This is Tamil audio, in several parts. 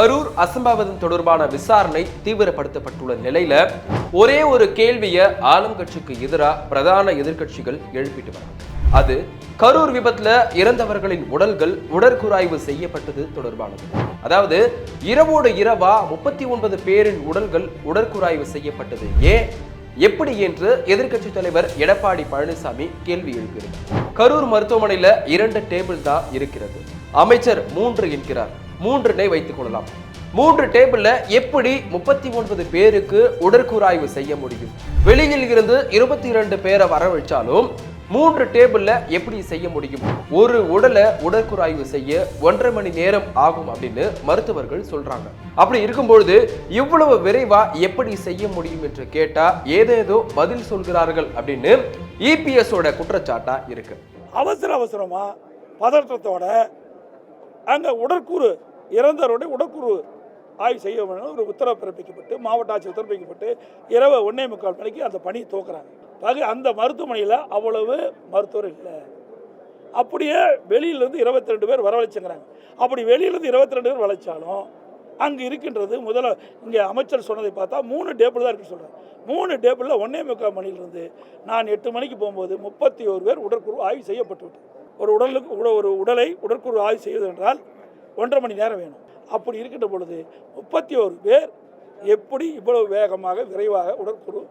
கரூர் அசம்பாவிதம் தொடர்பான விசாரணை தீவிரப்படுத்தப்பட்டுள்ள நிலையில ஒரே ஒரு கேள்வியை ஆளும் கட்சிக்கு எதிராக பிரதான எதிர்க்கட்சிகள் எழுப்பிட்டு வராங்க. அது கரூர் விபத்துல இறந்தவர்களின் உடல்கள் உடற்குறாய்வு செய்யப்பட்டது தொடர்பானது. அதாவது இரவோடு இரவா முப்பத்தி ஒன்பது பேரின் உடல்கள் உடற்குறாய்வு செய்யப்பட்டது. ஏன்? எப்படி என்று எதிர்க்கட்சி தலைவர் எடப்பாடி பழனிசாமி கேள்வி எழுப்பியிருந்தார் கரூர் மருத்துவமனையில இரண்டு டேபிள் தான் இருக்கிறது. அமைச்சர் மூன்று என்கிறார். மூன்றினை வைத்துக் கொள்ளலாம். மூன்று டேபிள்ல எப்படி முப்பத்தி ஒன்பது பேருக்கு உடற்கூறாய்வு செய்ய முடியும்? வெளியில் இருந்து இருபத்தி இரண்டு பேரை வரவழைச்சாலும் மூன்று டேபிள்ல எப்படி செய்ய முடியும்? ஒரு உடலை உடற்குறாய்வு செய்ய ஒன்றரை மணி நேரம் ஆகும் அப்படின்னு மருத்துவர்கள் சொல்றாங்க. அப்படி இருக்கும்பொழுது இவ்வளவு விரைவா எப்படி செய்ய முடியும் என்று கேட்டா ஏதேதோ பதில் சொல்கிறார்கள் அப்படின்னு இபிஎஸ் ஓட குற்றச்சாட்டா இருக்கு. அவசர அவசரமா பதற்றத்தோட அந்த உடற்கூறு இறந்தவருடைய உடற்கூறு ஆய்வு செய்ய வேண்டும் ஒரு உத்தரவு பிறப்பிக்கப்பட்டு மாவட்ட ஆட்சி உத்தரவு பிறப்பிக்கப்பட்டு இரவு ஒன்றே முக்கால் மணிக்கு அந்த பணியை துவக்குறாங்க. பகு அந்த மருத்துவமனையில் அவ்வளவு மருத்துவர் இல்லை. அப்படியே வெளியிலேருந்து இருபத்தி ரெண்டு பேர் வரவழைச்சுங்கிறாங்க. அப்படி வெளியிலேருந்து இருபத்தி ரெண்டு பேர் வளைச்சாலும் அங்கே இருக்கின்றது முதல்ல இங்கே அமைச்சர் சொன்னதை பார்த்தா மூணு டேபிள் தான் இருக்குன்னு சொல்கிறாங்க மூணு டேபிளில் ஒன்றே முக்கால் மணிலிருந்து நான் எட்டு மணிக்கு போகும்போது முப்பத்தி ஒரு பேர் உடற்குழு ஆய்வு செய்யப்பட்டு ஒரு உடலுக்கு உட- ஒரு உடலை உடற்குழு ஆய்வு செய்வது என்றால் ஒன்றரை மணி நேரம் வேணும். அப்படி இருக்கின்ற பொழுது முப்பத்தி ஒரு பேர் எப்படி இவ்வளவு வேகமாக விரைவாக உடற்குழு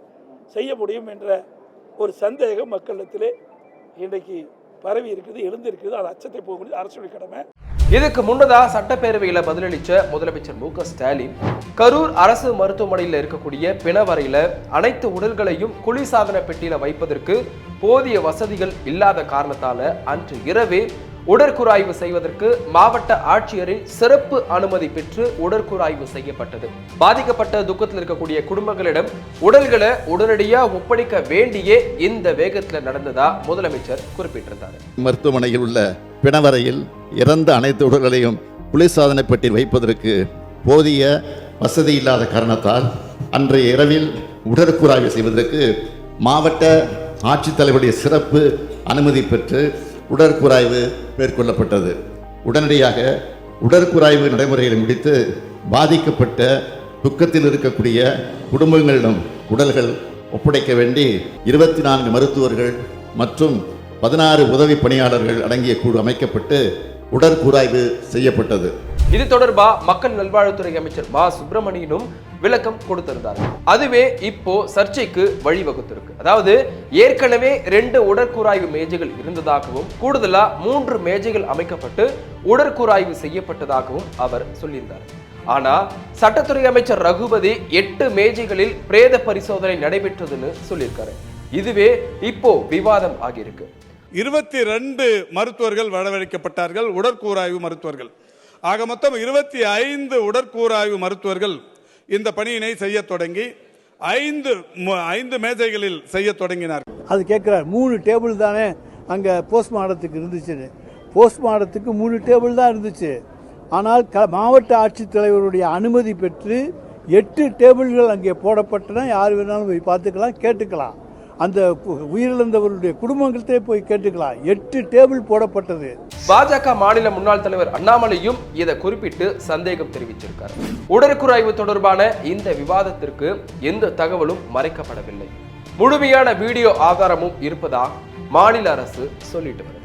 செய்ய முடியும் என்ற ஒரு சந்தேகம் மக்களிடத்திலே இன்றைக்கு பரவி இருக்குது எழுந்திருக்குது அது அச்சத்தை போக முடியுது அரசுடைய கடமை. இதுக்கு முன்னதாக சட்டப்பேரவையில் பதிலளித்த முதலமைச்சர் மு க ஸ்டாலின் கரூர் அரசு மருத்துவமனையில் இருக்கக்கூடிய பிணவரையில் அனைத்து உடல்களையும் குளிர்சாதன பெட்டியில் வைப்பதற்கு போதிய வசதிகள் இல்லாத காரணத்தால் அன்று இரவே உடற்குறாய்வு செய்வதற்கு மாவட்ட ஆட்சியரின் சிறப்பு அனுமதி பெற்று உடற்குறாய்வு செய்யப்பட்டது. பாதிக்கப்பட்ட துக்கத்தில் இருக்கக்கூடிய குடும்பங்களிடம் உடல்களை உடனடியா ஒப்படைக்க வேண்டியே இந்த வேகத்தில் நடந்ததா முதலமைச்சர் குறிப்பிட்டிருந்தார். மருத்துவமனையில் உள்ள பிணவரையில் இறந்த அனைத்து உடல்களையும் குளிர்சாதன பெட்டியில் வைப்பதற்கு போதிய வசதி இல்லாத காரணத்தால் அன்றைய இரவில் உடற்கூறாய்வு செய்வதற்கு மாவட்ட ஆட்சித்தலைவருடைய சிறப்பு அனுமதி பெற்று உடற்குறாய்வு மேற்கொள்ளப்பட்டது. உடனடியாக உடற்குறாய்வு நடைமுறைகளை முடித்து பாதிக்கப்பட்ட துக்கத்தில் இருக்கக்கூடிய குடும்பங்களிடம் உடல்கள் ஒப்படைக்க வேண்டி இருபத்தி நான்கு மருத்துவர்கள் மற்றும் பதினாறு உதவி பணியாளர்கள் அடங்கிய குழு அமைக்கப்பட்டு உடற்கூராய்வு செய்யப்பட்டது. இது தொடர்பா மக்கள் நல்வாழ்வுத்துறை அமைச்சர் மா சுப்பிரமணியனும் விளக்கம் கொடுத்திருந்தார். அதுவே இப்போ சர்ச்சைக்கு வழிவகுத்திருக்கு. அதாவது ஏற்கனவே ரெண்டு உடற்கூராய்வு மேஜைகள் இருந்ததாகவும் கூடுதலா மூன்று மேஜைகள் அமைக்கப்பட்டு உடற்கூராய்வு செய்யப்பட்டதாகவும் அவர் சொல்லியிருந்தார். ஆனா சட்டத்துறை அமைச்சர் ரகுபதி எட்டு மேஜைகளில் பிரேத பரிசோதனை நடைபெற்றதுன்னு சொல்லியிருக்காரு. இதுவே இப்போ விவாதம் ஆகியிருக்கு. இருபத்தி ரெண்டு மருத்துவர்கள் வரவழைக்கப்பட்டார்கள் உடற்கூராய்வு மருத்துவர்கள். ஆக மொத்தம் இருபத்தி ஐந்து உடற்கூறாய்வு மருத்துவர்கள் இந்த பணியினை செய்ய தொடங்கி ஐந்து ஐந்து மேஜைகளில் செய்ய தொடங்கினார் அது கேட்கிறார் மூணு டேபிள் தானே அங்கே போஸ்ட்மார்ட்டத்துக்கு இருந்துச்சுன்னு. போஸ்ட்மார்ட்டத்துக்கு மூணு டேபிள் தான் இருந்துச்சு. ஆனால் க மாவட்ட ஆட்சித்தலைவருடைய அனுமதி பெற்று எட்டு டேபிள்கள் அங்கே போடப்பட்டன. யார் வேணாலும் போய் பார்த்துக்கலாம் கேட்டுக்கலாம். அந்த கு- உயிரிழந்தவருடைய குடும்பங்கள்கிட்டே போய் கேட்டுக்கலாம். எட்டு டேபிள் போடப்பட்டது. பாஜக மாநில முன்னாள் தலைவர் அண்ணாமலையும் இதை குறிப்பிட்டு சந்தேகம் தெரிவிச்சிருக்கார் உடற்குறாய்வு தொடர்பான இந்த விவாதத்திற்கு எந்த தகவலும் மறைக்கப்படவில்லை. முழுமையான வீடியோ ஆதாரமும் இருப்பதா மாநில அரசு சொல்லிட்டு வருது.